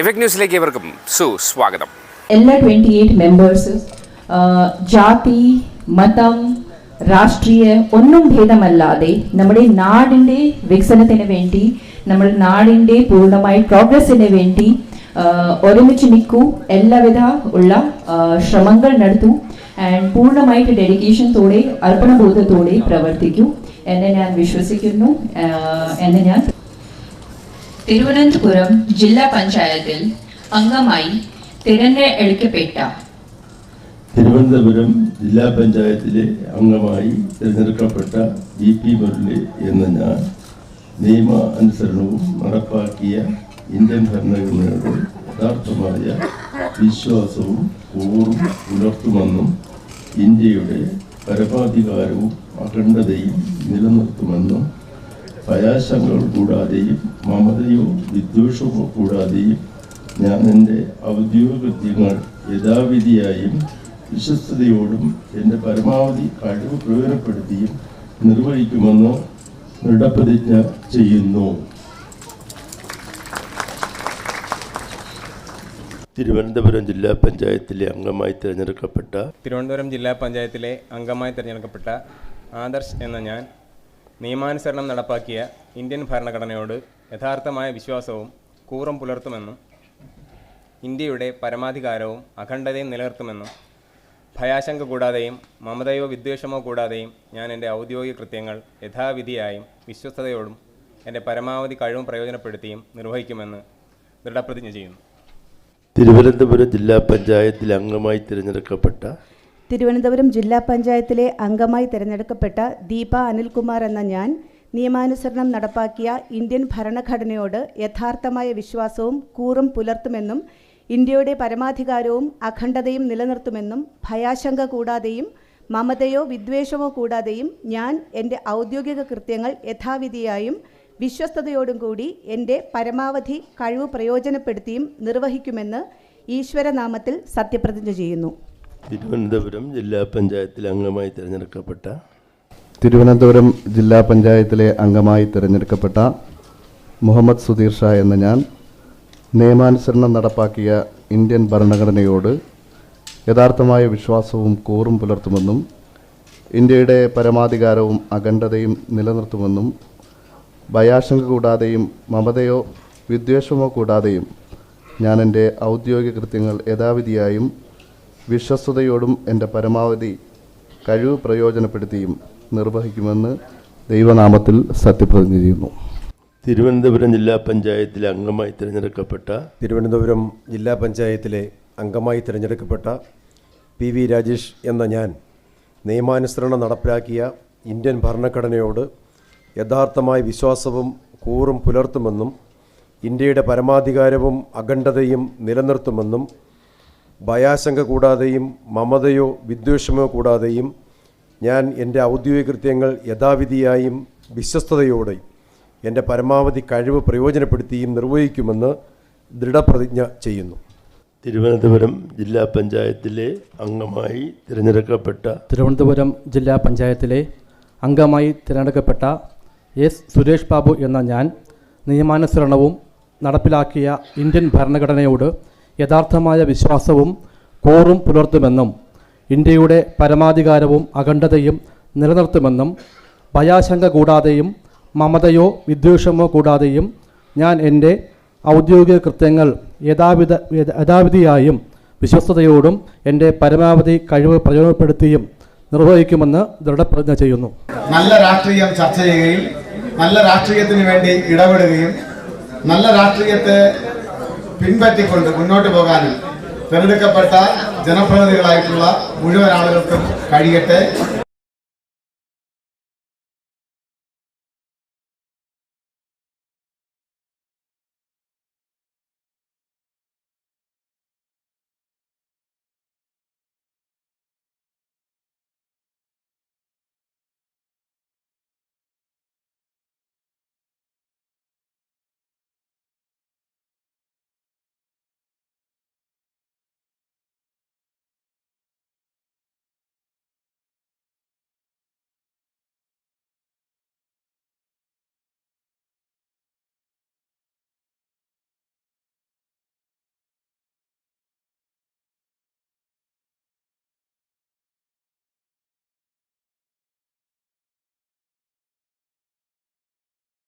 Effect ന്യൂസിലേക്ക് ഇവർക്കും സുസ്വാഗതം എല്ലാ ട്വന്റി എയ്റ്റ് മെമ്പേഴ്സ് ജാതി മതം രാഷ്ട്രീയ ഒന്നും ഭേദമല്ലാതെ നമ്മുടെ നാടിന്റെ വികസനത്തിന് വേണ്ടി നമ്മുടെ നാടിന്റെ പൂർണമായ പ്രോഗ്രസ്സിന് വേണ്ടി ഒരുമിച്ച് നിൽക്കൂ. എല്ലാവിധ ഉള്ള ശ്രമങ്ങൾ നടത്തൂ. ആൻഡ് പൂർണമായിട്ട് ഡെഡിക്കേഷൻതോടെ അർപ്പണബോധത്തോടെ പ്രവർത്തിക്കൂ. എന്നെ ഞാൻ വിശ്വസിക്കുന്നു. എന്ന് ഞാൻ തിരുവനന്തപുരം ജില്ലാ പഞ്ചായത്തിൽ അംഗമായി തിരഞ്ഞെടുക്കപ്പെട്ട തിരുവനന്തപുരം ജില്ലാ പഞ്ചായത്തിലെ അംഗമായി തിരഞ്ഞെടുക്കപ്പെട്ട വി പി മുരളി എന്ന ഞാൻ നിയമ അനുസരണവും നടപ്പാക്കിയ ഇന്ത്യൻ ഭരണഘടനയോട് യഥാർത്ഥമായ വിശ്വാസവും കൂറും പുലർത്തുമെന്നും ഇന്ത്യയുടെ പരമാധികാരവും അഖണ്ഡതയും നിലനിർത്തുമെന്നും ഭയാശങ്കകൾ കൂടാതെയും മമതയോ വിദ്വേഷമോ കൂടാതെയും ഞാൻ എന്റെ ഔദ്യോഗിക കൃത്യങ്ങൾ യഥാവിധിയായും വിശ്വസ്തയോടും എന്റെ പരമാവധി കഴിവ് പ്രയോജനപ്പെടുത്തിയും നിർവഹിക്കുമെന്ന് ദൃഢപ്രതിജ്ഞ ചെയ്യുന്നു. തിരുവനന്തപുരം ജില്ലാ പഞ്ചായത്തിലെ അംഗമായി തിരഞ്ഞെടുക്കപ്പെട്ട തിരുവനന്തപുരം ജില്ലാ പഞ്ചായത്തിലെ അംഗമായി തിരഞ്ഞെടുക്കപ്പെട്ട ആദർശ് എന്ന ഞാൻ നിയമാനുസരണം നടപ്പാക്കിയ ഇന്ത്യൻ ഭരണഘടനയോട് യഥാർത്ഥമായ വിശ്വാസവും കൂറും പുലർത്തുമെന്നും ഇന്ത്യയുടെ പരമാധികാരവും അഖണ്ഡതയും നിലനിർത്തുമെന്നും ഭയാശങ്ക കൂടാതെയും മമതയോ വിദ്വേഷമോ കൂടാതെയും ഞാൻ എന്റെ ഔദ്യോഗിക കൃത്യങ്ങൾ യഥാവിധിയായും വിശ്വസ്തയോടും എന്റെ പരമാവധി കഴിവും പ്രയോജനപ്പെടുത്തിയും നിർവഹിക്കുമെന്ന് ദൃഢപ്രതിജ്ഞ ചെയ്യുന്നു. തിരുവനന്തപുരം ജില്ലാ പഞ്ചായത്തിൽ അംഗമായി തിരഞ്ഞെടുക്കപ്പെട്ട തിരുവനന്തപുരം ജില്ലാ പഞ്ചായത്തിലെ അംഗമായി തിരഞ്ഞെടുക്കപ്പെട്ട ദീപ അനിൽകുമാർ എന്ന ഞാൻ നിയമാനുസരണം നടപ്പാക്കിയ ഇന്ത്യൻ ഭരണഘടനയോട് യഥാർത്ഥമായ വിശ്വാസവും കൂറും പുലർത്തുമെന്നും ഇന്ത്യയുടെ പരമാധികാരവും അഖണ്ഡതയും നിലനിർത്തുമെന്നും ഭയാശങ്ക കൂടാതെയും മമതയോ വിദ്വേഷമോ കൂടാതെയും ഞാൻ എന്റെ ഔദ്യോഗിക കൃത്യങ്ങൾ യഥാവിധിയായും വിശ്വസ്തയോടും കൂടി എന്റെ പരമാവധി കഴിവ് പ്രയോജനപ്പെടുത്തിയും നിർവഹിക്കുമെന്ന് ഈശ്വരനാമത്തിൽ സത്യപ്രതിജ്ഞ ചെയ്യുന്നു. തിരുവനന്തപുരം ജില്ലാ പഞ്ചായത്തിലെ അംഗമായി തിരഞ്ഞെടുക്കപ്പെട്ട തിരുവനന്തപുരം ജില്ലാ പഞ്ചായത്തിലെ അംഗമായി തിരഞ്ഞെടുക്കപ്പെട്ട മുഹമ്മദ് സുധീർ ഷാ എന്ന ഞാൻ നിയമാനുസരണം നടപ്പാക്കിയ ഇന്ത്യൻ ഭരണഘടനയോട് യഥാർത്ഥമായ വിശ്വാസവും കൂറും പുലർത്തുമെന്നും ഇന്ത്യയുടെ പരമാധികാരവും അഖണ്ഡതയും നിലനിർത്തുമെന്നും ഭയാശങ്ക കൂടാതെയും മമതയോ വിദ്വേഷമോ കൂടാതെയും ഞാൻ എന്റെ ഔദ്യോഗിക കൃത്യങ്ങൾ യഥാവിധിയായും വിശ്വസ്തയോടും എന്റെ പരമാവധി കഴിവ് പ്രയോജനപ്പെടുത്തിയും നിർവഹിക്കുമെന്ന് ദൈവനാമത്തിൽ സത്യപ്രതിജ്ഞ ചെയ്യുന്നു. തിരുവനന്തപുരം ജില്ലാ പഞ്ചായത്തിലെ അംഗമായി തിരഞ്ഞെടുക്കപ്പെട്ട തിരുവനന്തപുരം ജില്ലാ പഞ്ചായത്തിലെ അംഗമായി തിരഞ്ഞെടുക്കപ്പെട്ട പി വി രാജേഷ് എന്ന ഞാൻ നിയമാനുസരണം നടപ്പിലാക്കിയ ഇന്ത്യൻ ഭരണഘടനയോട് യഥാർത്ഥമായി വിശ്വാസവും കൂറും പുലർത്തുമെന്നും ഇന്ത്യയുടെ പരമാധികാരവും അഖണ്ഡതയും നിലനിർത്തുമെന്നും ഭയാശങ്ക കൂടാതെയും മമതയോ വിദ്വേഷമോ കൂടാതെയും ഞാൻ എന്റെ ഔദ്യോഗിക കൃത്യങ്ങൾ യഥാവിധിയായും വിശ്വസ്തയോടെയും എന്റെ പരമാവധി കഴിവ് പ്രയോജനപ്പെടുത്തിയും നിർവഹിക്കുമെന്ന് ദൃഢപ്രതിജ്ഞ ചെയ്യുന്നു. തിരുവനന്തപുരം ജില്ലാ പഞ്ചായത്തിലെ അംഗമായി തിരഞ്ഞെടുക്കപ്പെട്ട തിരുവനന്തപുരം ജില്ലാ പഞ്ചായത്തിലെ അംഗമായി തിരഞ്ഞെടുക്കപ്പെട്ട എസ് സുരേഷ് ബാബു എന്ന ഞാൻ നിയമാനുസരണവും നടപ്പിലാക്കിയ ഇന്ത്യൻ ഭരണഘടനയോട് യഥാർത്ഥമായ വിശ്വാസവും കോറും പുലർത്തുമെന്നും ഇന്ത്യയുടെ പരമാധികാരവും അഖണ്ഡതയും നിലനിർത്തുമെന്നും ഭയാശങ്ക കൂടാതെയും മമതയോ വിദ്വേഷമോ കൂടാതെയും ഞാൻ എന്റെ ഔദ്യോഗിക കൃത്യങ്ങൾ യഥാവിധ യഥാവിധിയായും വിശ്വസ്തയോടും എന്റെ പരമാവധി കഴിവ് പ്രയോജനപ്പെടുത്തിയും നിർവഹിക്കുമെന്ന് ദൃഢപ്രതിജ്ഞ ചെയ്യുന്നു. നല്ല രാഷ്ട്രീയം ചർച്ച ചെയ്യുകയും നല്ല രാഷ്ട്രീയത്തിന് വേണ്ടി ഇടപെടുകയും നല്ല രാഷ്ട്രീയത്തെ പിൻപറ്റിക്കൊണ്ട് മുന്നോട്ട് പോകാനും തിരഞ്ഞെടുക്കപ്പെട്ട ജനപ്രതിനിധികളായിട്ടുള്ള മുഴുവൻ ആളുകൾക്കും കഴിയട്ടെ.